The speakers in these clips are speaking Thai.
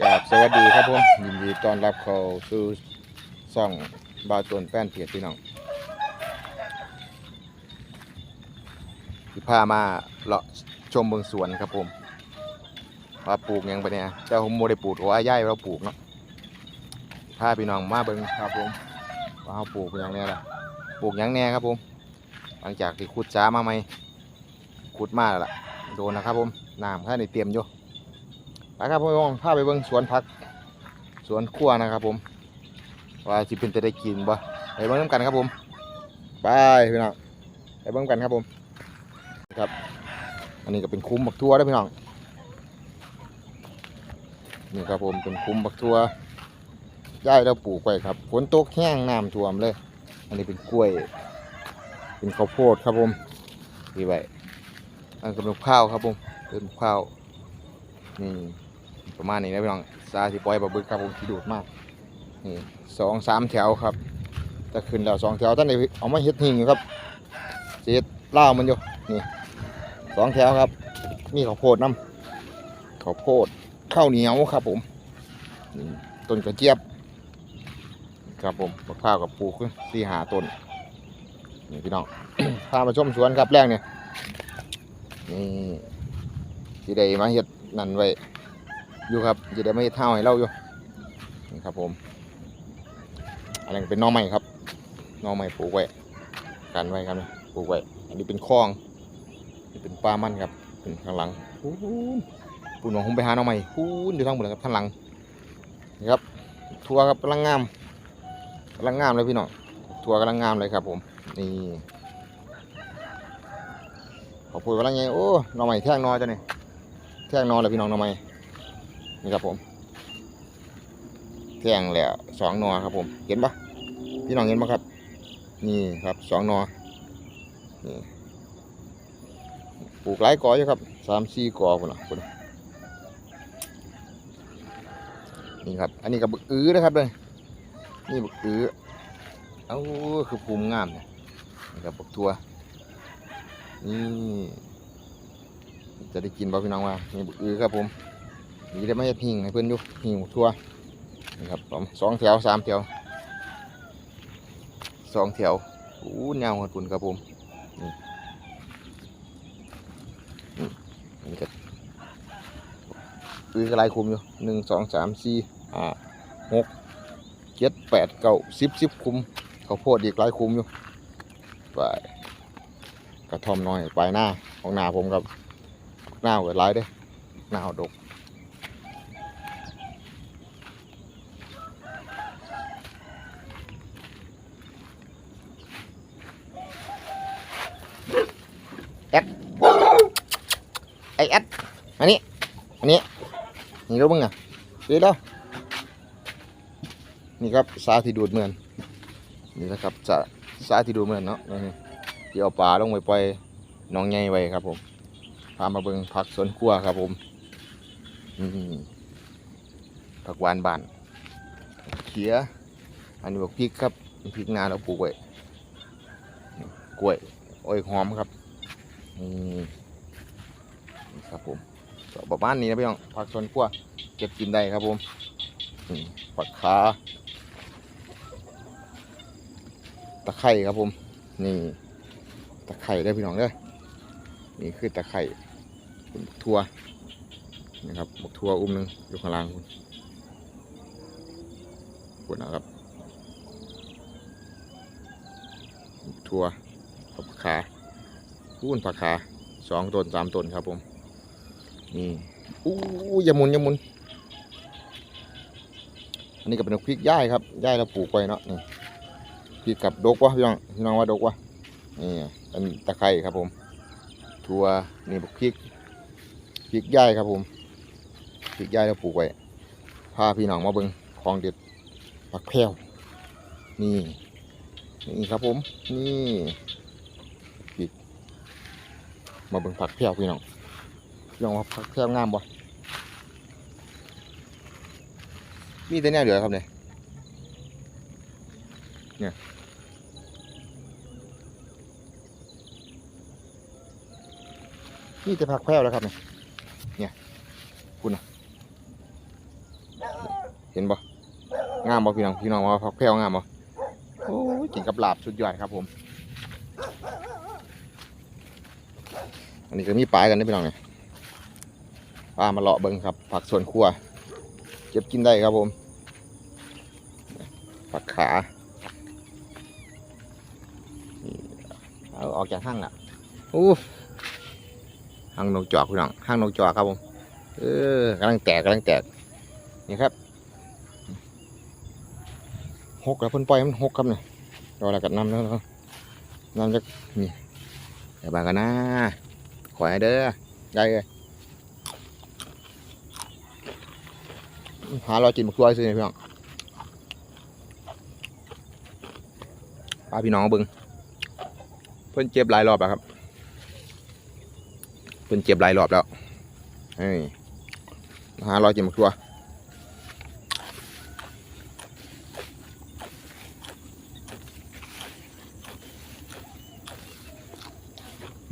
กราบสวัสดีครับผมยินดีต้อนรับเข้าสู่ซ่องบาวตนแป้นเพียรพี่น้องที่พามาเลาะชมเบืองสวนครับผมว่าปลูกยังไปเนี่ยแต่ผมโมได้ปลูกเพราะว่าย่ายเราปลูกเนาะพาพี่น้องมาเบิ่งครับผมว่าเขาปลูกยังแน่ล่ะปลูกยังแน่ครับผม หลังจากที่ขุดจ้ามาใหมขุดมาแล้วล่ะโดนนะครับผมน้ำข้าในเตรียมอยู่ นะครับผมพาไปเบิ่งสวนผัก สวนครัวนะครับผมว่าสิเป็นจะได้กินบ่ไปเบิ่งน้ำกันครับผมไปพี่น้องไปเบิ่งกันครับผมครับ อันนี้ก็เป็นคุ้มบักทั่วเด้พี่น้องนี่ครับผมเป็นคุ้มบักทั่วย่ายเราปลูกไว้ครับฝนตกแห้งน้ำท่วมเลย อันนี้เป็นกล้วย เป็นข้าวโพดครับผมดีไว้อันก็เป็นข้าวครับผมเป็นข้าวนี่ ประมาณนี้นะพี่น้องซาสิปล่อยปลาบึกครับผมที่ดูดมากนี่สองสามแถวครับจะขึ้นแล้วสองแถวท่านได้เอามาเฮ็ดหิ่งอยู่ครับเจ็ดล่ามันอยู่นี่สองแถวครับ มีข้าวโพดน้ำข้าวโพดข้าวเหนียวครับผมต้นกระเจี๊ยบ ครับผมมะพร้าวกับปูขึ้นสี่หาต้นนี่พี่น้องพามาชมสวนครับแรกเนี่ยนี่ที่ได้มาเฮ็ดนั่นไว้ อยู่ครับจะได้ไม่เท่าให้เราอยู่นี่ครับผมอันนี้เป็นน้อใหม่ครับน้อใหม่ปลูกไว้กันไว้ครับปลูกไว้อันนี้เป็นคลองนี่เป็นปลามันครับเป็นข้างหลังปูนปูนของผมไปหาน้องใหม่ปูนอยู่ทางบนเลยครับข้างหลังนี่ครับทัวร์ครับกำลังงามกำลังงามเลยพี่น้องทัวร์กำลังงามเลยครับ ผมนี่ขอบคุณกำลังไงโอ้หน้อใหม่แท่งนอจ้ะเนี่ยแท่งนอเลยพี่น้องหน้อใหม่ นี่ครับผมแทงแล้วสองนอครับผม เห็นปะพี่น้องเห็นปะครับ นี่ครับสองนอนี่ปลูกหลายกออยู่ครับสามสี่กอคนละคนนี่ครับ อันนี้กับบึกอื้อนะครับเลยนี่บึกอื้อเอ้าคือภูมิงามเนี่ยนี่ครับบึกทัวนี่จะได้กินบ่พี่น้องว่านี่บึกอื้อครับผม นี่ได้มาเฮ็ดหิ่งให้เพื่อนอยู่หิ่งทั่วนี่ครับผมสองแถวสามแถวสองแถวอู้ยาวหดปุ่นครับผมนี่นี่อันนี้ก็คือกระไรคุมอยู่หนึ่งสองสามสี่ห้าหกเจ็ดแปดเก้าสิบสิบคุมเขาโพดอีกหลายคุมอยู่ไปกระท่อมน้อยไปหน้าของหน้าผมครับหน้าเกิดหลายเด้หน้าดก ไอแอด อันนี้ อันนี้ นี่รู้มึงอะดูแล้วนี่ครับสาธิตดูดเหมือน นี่นะครับจะสาธิตดูดเหมือนเนาะนี่ที่เอาปลาลงไปปล่อยน้องใหญ่ไว้ครับผม พามาเบิ่งผักสวนครัวครับผมผักหวานบานเขีย อันนี้บอกพริกครับพริกนาเราปลูกไว้กล้วยโอ้อยหอมครับนี่นี่ครับผม ประมาณนี้นะพี่น้องผักสวนครัวเก็บกินได้ครับผมผักขาตะไคร่ครับผม นี่ ตะไคร่ได้พี่น้องเด้อนี่คือตะไคร่เป็นบักทั่วนี่ครับบักทั่วอุ้มหนึงอยู่ข้างล่างคุณคุณนะครับบักทั่วผักขาพูนผักขาสองต้นสามต้นครับผม นี่อู้ยามุนอยามุน อันนี้ก็เป็นพริกย่ายครับย่ายเราปลูกไว้เนาะนี่พริกกับดกวะพี่น้องพี่น้องว่าดกวะนี่เป็นตะไคร่ครับผมถั่วนี่บักพริกพริกย่ายครับผมพริกย่ายเราปลูกไว้พาพี่น้องมาเบิ่งของเด็ดผักแพรวนี่นี่ครับผม นี่พริกมาเบิ่งผักแพรวพี่น้อง พี่น้องว่าผักแพรวงามบ่มีแต่แนวเดียวครับเนี่ยเนี่ยมีแต่ผักแพรวแล้วครับเนี่ยเนี่ยคุณนะห็นบ่งามบ่พี่น้องพี่น้องว่าผักแพรวงามบ่โอ้ยกินกับลาบสุดยอดครับผม อันนี้ก็มีปลายกันนะพี่น้องเนี่ย ปลามาเลาะเบิ่งครับ ผักสวนครัว เก็บกินได้ครับผม ผักขาเอาออกจากห้างอะอู้ห้างนกจอกพี่น้องห้างนกจอกครับผม เออกำลังแตกกำลังแตก นี่ครับหกแล้วเพ่นปล่อยมันหกครับเนี่ยรอแล้วกัดน้ำแล้วน้ำจะนี่อย่าบางกันนะขอให้เด้อได้เลย หาเรากินมักตัวซื้อพี่น้องพาพี่น้องเบิงเพิ่นเจ็บหลายรอบแล้วครับเพิ่นเจ็บหลายรอบแล้วเฮ้ยหาเรากินมักตัว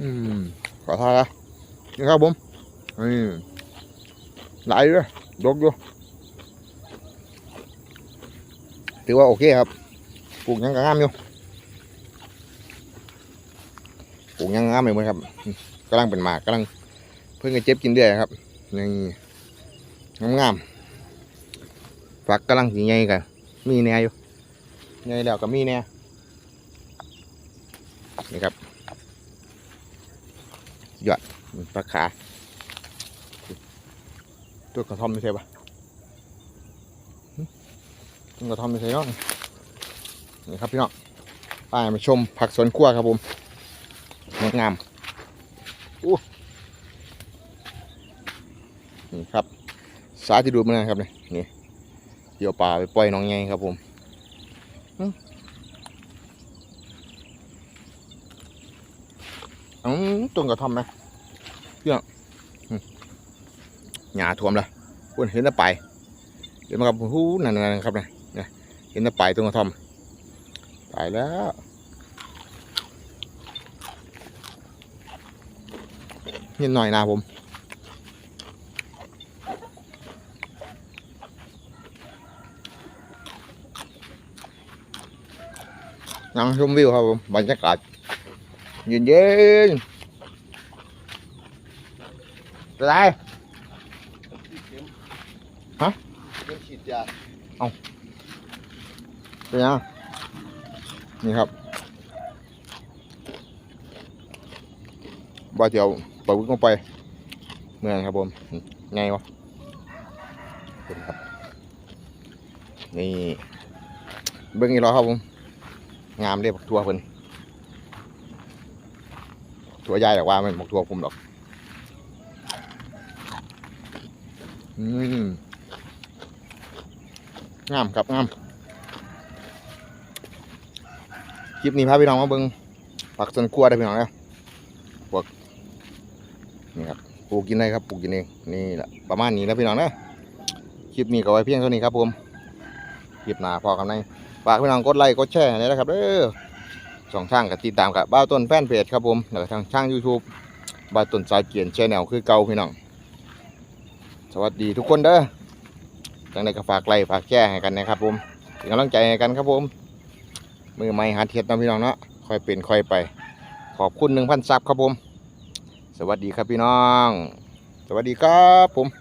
อืมขอทานละนี่ครับผมนี่หลายด้วยดกอยู่ ถือว่าโอเคครับปลูกยังงามอยู่ปลูกยังงามเลยมั้งครับกำลังเป็นหมากกำลังเพิ่งจะเจ็บกินเรื่อยครับนี่งามงามๆฝักกำลังสีใหญ่กันมีแน่อยู่ใหญ่แล้วก็มีแน่นี่ครับหยดปลาขาตัวกระท่อมไม่ใช่ปะ ตัวกระท่อมไม่ใช่เนาะนี่ครับพี่น้องไปมาชมผักสวนครัวครับผมงดงามอู้นี่ครับ สาธิตดูมันนะครับเนี่ยนี่เดี๋ยวปลาไปปล่อยน้องไงครับผมอืมต้นกระท่อมไหมหญ้าท่วมแล้วคุณเห็นแต่ไปเห็นไหมครับหูนั่นนั่นครับเนี่ย ห็นแต่ไปลายตรงกระท่อมตายแล้วนิดหน่อยนะผมนั่งชมวิวครับผมบรรยากาศเย็นเย็นๆเป็นไรฮะเข็มฉีดยาเเป็นยังนี่ครับบ่าเดี๋ยวปล่อยวิ่งลงไปเมืองครับผมไงวะเป็นครับ นี่เบิ้องอีกแล้วครับผม งามเรียบทัวเพิ่นทัวใหญ่หรอกว่ามันบอกทัวผมหรอก อืมงามครับงาม คลิปนี้พาพี่น้องมาเบิ่งผักสวนครัวได้พี่น้องนะพวกนี่ครับปลูกกินได้ครับปลูกกินเองนี่แหละประมาณนี้แล้วพี่น้องนะคลิปนี้ก็ไว้เพียงเท่านี้ครับผมคลิปหน้าพอกันในฝากพี่น้องกดไลค์กดแชร์ให้นะครับเด้อสองทางกับติดตามกับบ้าต้นแฟนเพจครับผมแล้วก็ทางช่าง YouTube บ้าต้นสายเกียนแชแนลคือเก่าพี่น้อง สวัสดีทุกคนเด้อจังใดก็ฝากไลค์ฝากแชร์ให้กันนะครับผมเป็นกำลังใจให้กันครับผม มือไม้หาเทียดนาะพี่น้องเนาะค่อยเป็นค่อยไป ขอบคุณหนึ่งพันซับครับผม สวัสดีครับพี่น้อง สวัสดีครับผม